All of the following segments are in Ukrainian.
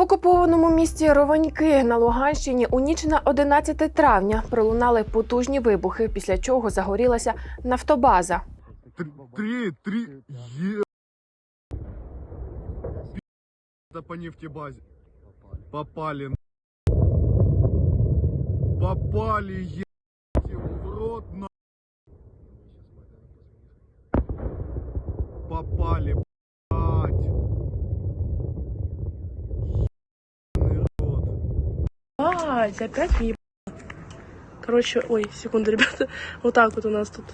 В окупованому місті Ровеньки на Луганщині у ніч на 11 травня пролунали потужні вибухи, після чого загорілася нафтобаза. Три, три, е... По нефтебазе. Попали. Попали, е... в рот, на... Попали, блядь. Ебаный рот. Ать, опять ебать. Короче, ой, секунду, ребята. Вот так вот у нас тут.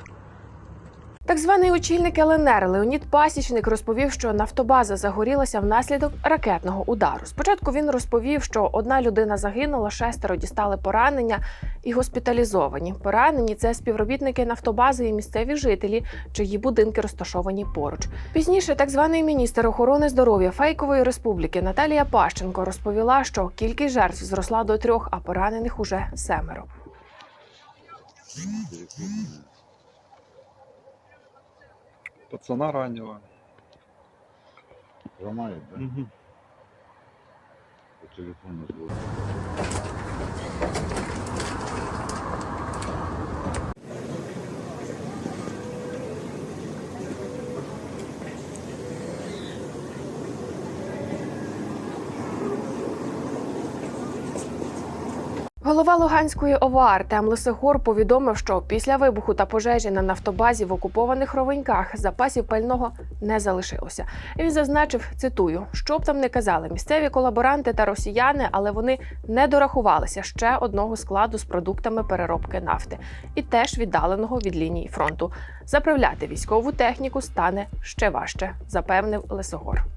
Так званий очільник ЛНР Леонід Пасічник розповів, що нафтобаза загорілася внаслідок ракетного удару. Спочатку він розповів, що одна людина загинула, шестеро дістали поранення і госпіталізовані. Поранені це співробітники нафтобази і місцеві жителі, чиї будинки розташовані поруч. Пізніше так званий міністр охорони здоров'я фейкової республіки Наталія Пащенко розповіла, що кількість жертв зросла до трьох, а поранених уже семеро. Пацана раннего. Ломает, да? Угу. По телефону звук. Голова Луганської ОВА Артем Лисигор повідомив, що після вибуху та пожежі на нафтобазі в окупованих ровеньках запасів пального не залишилося. Він зазначив, цитую, що б там не казали місцеві колаборанти та росіяни, але вони не дорахувалися ще одного складу з продуктами переробки нафти, і теж віддаленого від лінії фронту. Заправляти військову техніку стане ще важче, запевнив Лисогор.